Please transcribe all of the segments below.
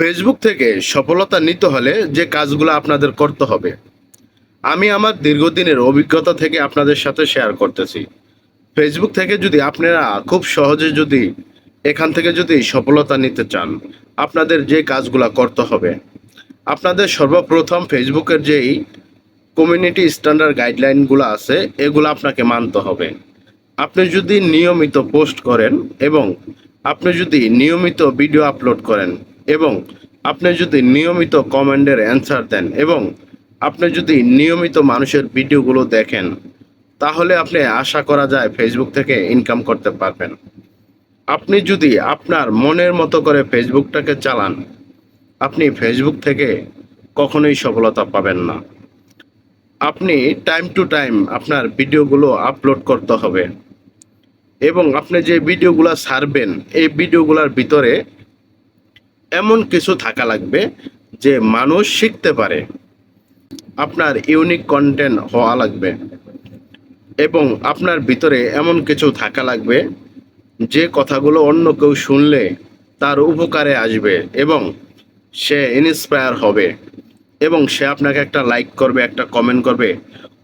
Facebook থেকে সফলতা নিতে হলে যে কাজগুলো আপনাদের করতে হবে। আমি আমার দীর্ঘদিনের অভিজ্ঞতা থেকে আপনাদের সাথে শেয়ার করতেছি। ফেসবুক থেকে যদি আপনারা খুব সহজে যদি এখান থেকে যদি সফলতা নিতে চান, আপনাদের যে কাজগুলো করতে হবে, আপনাদের সর্বপ্রথম ফেসবুকের যেই কমিউনিটি স্ট্যান্ডার্ড গাইডলাইনগুলো আছে, এগুলো আপনাকে মানতে হবে। আপনি যদি নিয়মিত পোস্ট করেন এবং আপনি যদি নিয়মিত ভিডিও আপলোড করেন এবং আপনি যদি নিয়মিত কমেন্টের অ্যান্সার দেন এবং আপনি যদি নিয়মিত মানুষের ভিডিওগুলো দেখেন, তাহলে আপনি আশা করা যায় ফেসবুক থেকে ইনকাম করতে পারবেন। আপনি যদি আপনার মনের মতো করে ফেসবুকটাকে চালান, আপনি ফেসবুক থেকে কখনোই সফলতা পাবেন না। আপনি টাইম টু টাইম আপনার ভিডিওগুলো আপলোড করতে হবে এবং আপনি যে ভিডিওগুলো সারবেন, এই ভিডিওগুলোর ভিতরে এমন কিছু থাকা লাগবে যে মানুষ শিখতে পারে। আপনার ইউনিক কন্টেন্ট হওয়া লাগবে। এবং আপনার ভিতরে এমন কিছু থাকা লাগবে যে কথাগুলো অন্য কেউ শুনলে তার উপকারে আসবে এবং সে ইন্সপায়ার হবে। এবং সে আপনাকে একটা লাইক করবে, একটা কমেন্ট করবে।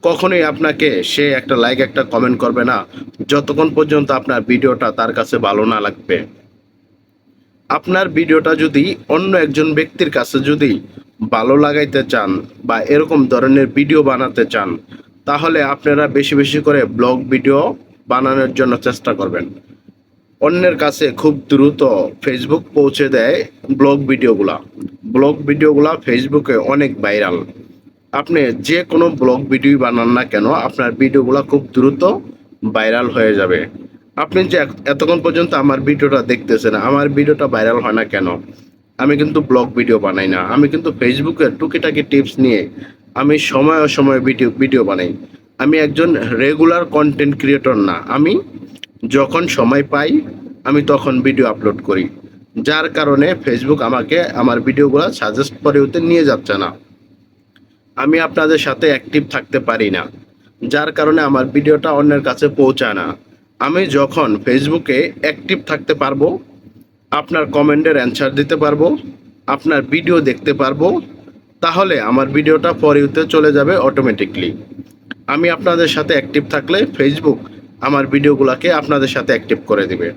কখনোই আপনাকে সে একটা লাইক একটা কমেন্ট করবে না। যতক্ষণ পর্যন্ত আপনার ভিডিওটা তার কাছে ভালো না লাগবে। আপনার ভিডিওটা যদি অন্য একজন ব্যক্তির কাছে যদি ভালো লাগাইতে চান বা এরকম ধরনের ভিডিও বানাতে চান, তাহলে আপনারা বেশি বেশি করে ব্লগ ভিডিও বানানোর জন্য চেষ্টা করবেন। অন্যের কাছে খুব দ্রুত ফেসবুক পৌঁছে দেয় ব্লগ ভিডিওগুলা। ব্লগ ভিডিওগুলা ফেসবুকে অনেক ভাইরাল। আপনি যে কোনো ব্লগ ভিডিও বানান না কেন, আপনার ভিডিওগুলো খুব দ্রুত ভাইরাল হয়ে যাবে। আপনি যে এতক্ষণ পর্যন্ত আমার ভিডিওটা দেখতেছেন, আমার ভিডিওটা ভাইরাল হয় না কেন? আমি কিন্তু ব্লগ ভিডিও বানাই না। আমি কিন্তু ফেসবুকের টুকিটাকি টিপস নিয়ে আমি সময় অসময়ে ভিডিও ভিডিও বানাই। আমি একজন রেগুলার কন্টেন্ট ক্রিয়েটর না। আমি যখন সময় পাই, আমি তখন ভিডিও আপলোড করি। যার কারণে ফেসবুক আমাকে আমার ভিডিওগুলো সাজেস্ট করে হতে নিয়ে যাচ্ছে না। আমি আপনাদের সাথে অ্যাক্টিভ থাকতে পারি না। যার কারণে আমার ভিডিওটা অন্যের কাছে পৌঁছায় না। আমি যখন ফেসবুকে অ্যাক্টিভ থাকতে পারব, আপনার কমেন্টের অ্যান্সার দিতে পারব, আপনার ভিডিও দেখতে পারব, তাহলে আমার ভিডিওটা পরেতে চলে যাবে অটোমেটিকলি আমি আপনাদের সাথে অ্যাক্টিভ থাকলে ফেসবুক আমার ভিডিওগুলোকে আপনাদের সাথে অ্যাক্টিভ করে দিবে।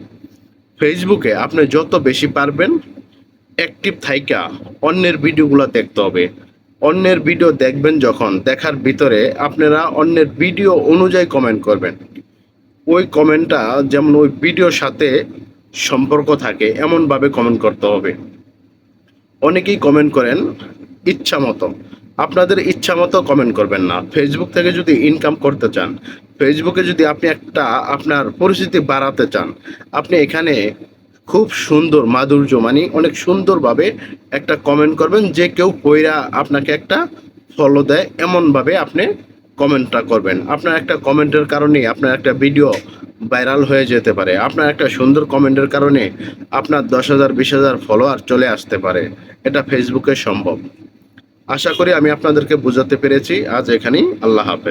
ফেসবুকে আপনি যত বেশি পারবেন অ্যাক্টিভ থাইকা অন্যের ভিডিওগুলো দেখতে হবে। অন্যের ভিডিও দেখবেন যখন, দেখার ভিতরে আপনারা অন্যের ভিডিও অনুযায়ী কমেন্ট করবেন। ওই কমেন্টটা যেমন ওই ভিডিওর সাথে সম্পর্ক থাকে, এমনভাবে কমেন্ট করতে হবে। অনেকেই কমেন্ট করেন ইচ্ছা মতো। আপনাদের ইচ্ছা মতো কমেন্ট করবেন না। ফেসবুক থেকে যদি ইনকাম করতে চান ফেসবুকে যদি আপনি একটা আপনার পরিস্থিতি বাড়াতে চান, আপনি এখানে খুব সুন্দর মাধুর্য মানে অনেক সুন্দরভাবে একটা কমেন্ট করবেন, যে কেউ পইরা আপনাকে একটা ফলো দেয়, এমনভাবে আপনি কমেন্টটা করবেন। আপনার একটা কমেন্টের কারণে আপনার একটা ভিডিও ভাইরাল হয়ে যেতে পারে। আপনার একটা সুন্দর কমেন্টের কারণে আপনার দশ হাজার, বিশ হাজার ফলোয়ার চলে আসতে পারে। এটা ফেসবুকে সম্ভব। আশা করি আমি আপনাদেরকে বোঝাতে পেরেছি। আজ এখানেই আল্লাহ হাফেজ।